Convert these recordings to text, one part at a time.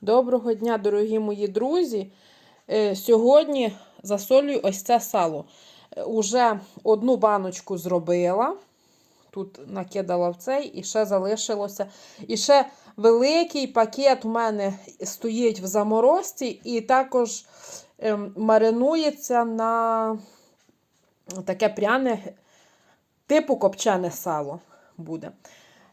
Доброго дня, дорогі мої друзі. Е, Сьогодні засолюю ось це сало. Е, Уже одну баночку зробила. Тут накидала в цей і ще залишилося. І ще великий пакет у мене стоїть в заморозці, і також ем, маринується на таке пряне, типу копчене сало буде.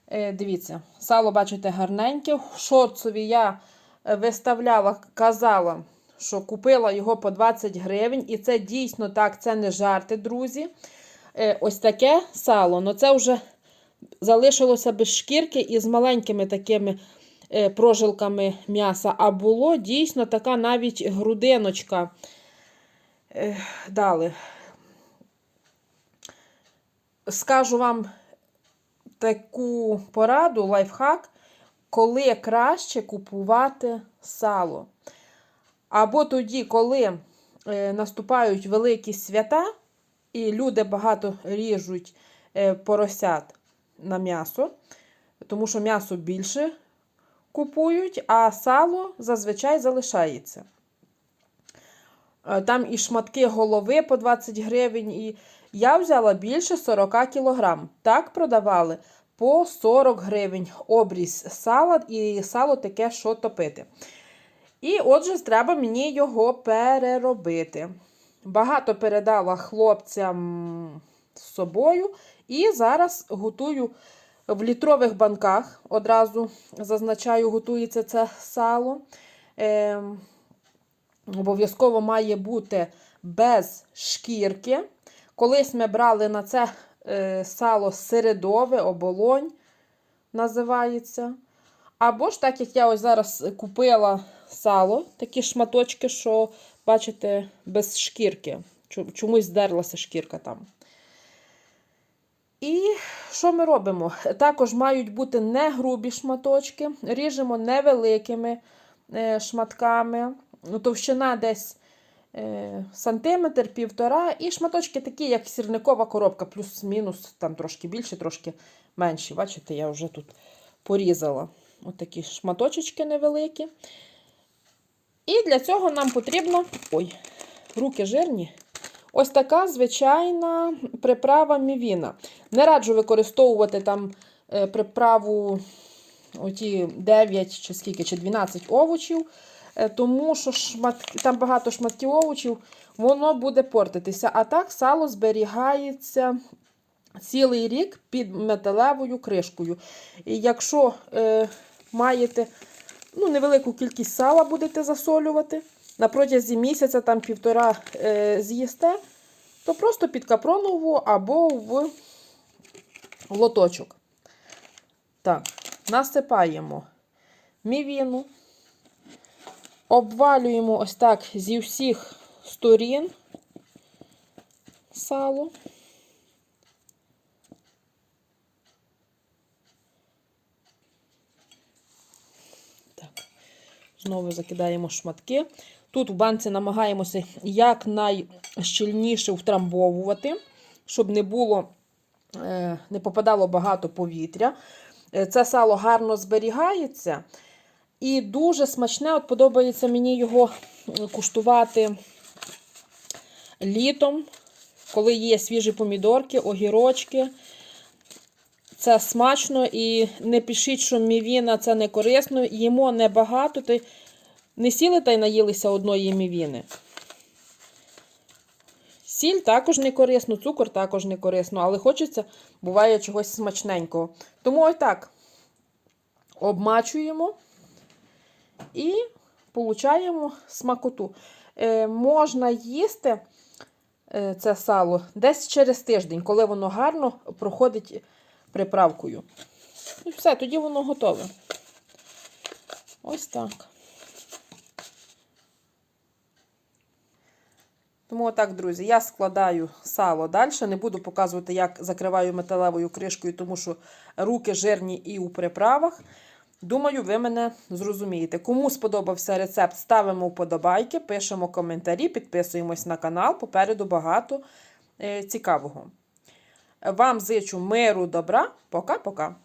Е, дивіться, сало, бачите, гарненьке. В шорцові я виставляла, казала, що купила його по 20 гривень. І це дійсно так, це не жарти, друзі. Е, ось таке сало. Ну це вже залишилося без шкірки і з маленькими такими е, прожилками м'яса. А було дійсно така навіть грудиночка. Е, дали. Скажу вам таку пораду, лайфхак, коли краще купувати сало. Або тоді, коли е, наступають великі свята, і люди багато ріжуть е, поросят на м'ясо, тому що м'ясо більше купують, а сало зазвичай залишається. Е, Там і шматки голови по 20 гривень. І я взяла більше 40 кілограм. Так продавали по 40 гривень обріз сала і сало таке, що топити. І отже, треба мені його переробити. Багато передала хлопцям з собою. І зараз готую в літрових банках. Одразу зазначаю, готується це сало. Е, обов'язково має бути без шкірки. Колись ми брали на це сало середове, оболонь називається. Або ж, так як я ось зараз купила сало, такі шматочки, що, бачите, без шкірки. Чомусь здерлася шкірка там. І що ми робимо? Також мають бути не грубі шматочки, ріжемо невеликими е, шматками. Товщина десь е, сантиметр, півтора. І шматочки такі, як сірникова коробка, плюс-мінус, там трошки більше, трошки менші. Бачите, я вже тут порізала отакі шматочки невеликі. І для цього нам потрібно. Ой, руки жирні. Ось така звичайна приправа мівіна. Не раджу використовувати там е, приправу оті 9 чи скільки, чи 12 овочів, е, тому що шмат, там багато шматків овочів, воно буде портитися. А так сало зберігається цілий рік під металевою кришкою. І якщо е, маєте ну, невелику кількість сала будете засолювати, на протязі місяця, там півтора е, з'їсте, то просто під капронову або в лоточок. Так, насипаємо мівіну, обвалюємо ось так зі всіх сторін сало. Так, знову закидаємо шматки. Тут в банці намагаємося якнайщільніше втрамбовувати, щоб не було, е, не попадало багато повітря. Е, Це сало гарно зберігається. І дуже смачне, от подобається мені його куштувати літом, коли є свіжі помідорки, огірочки. Це смачно і не пишіть, що мівіна це не корисно. Їмо небагато. то не сіли та й наїлися одної мівіни. Сіль також не корисно, цукор також не корисно, але хочеться, буває, чогось смачненького. Тому ось так обмачуємо і получаємо смакоту. Е, Можна їсти е, це сало десь через тиждень, коли воно гарно проходить приправкою. І все, тоді воно готове. Ось так. Тому отак, друзі, я складаю сало далі. Не буду показувати, як закриваю металевою кришкою, тому що руки жирні і у приправах. Думаю, ви мене зрозумієте. Кому сподобався рецепт, ставимо вподобайки, пишемо коментарі, підписуємось на канал. Попереду багато е, цікавого. Вам зичу миру, добра. Пока-пока.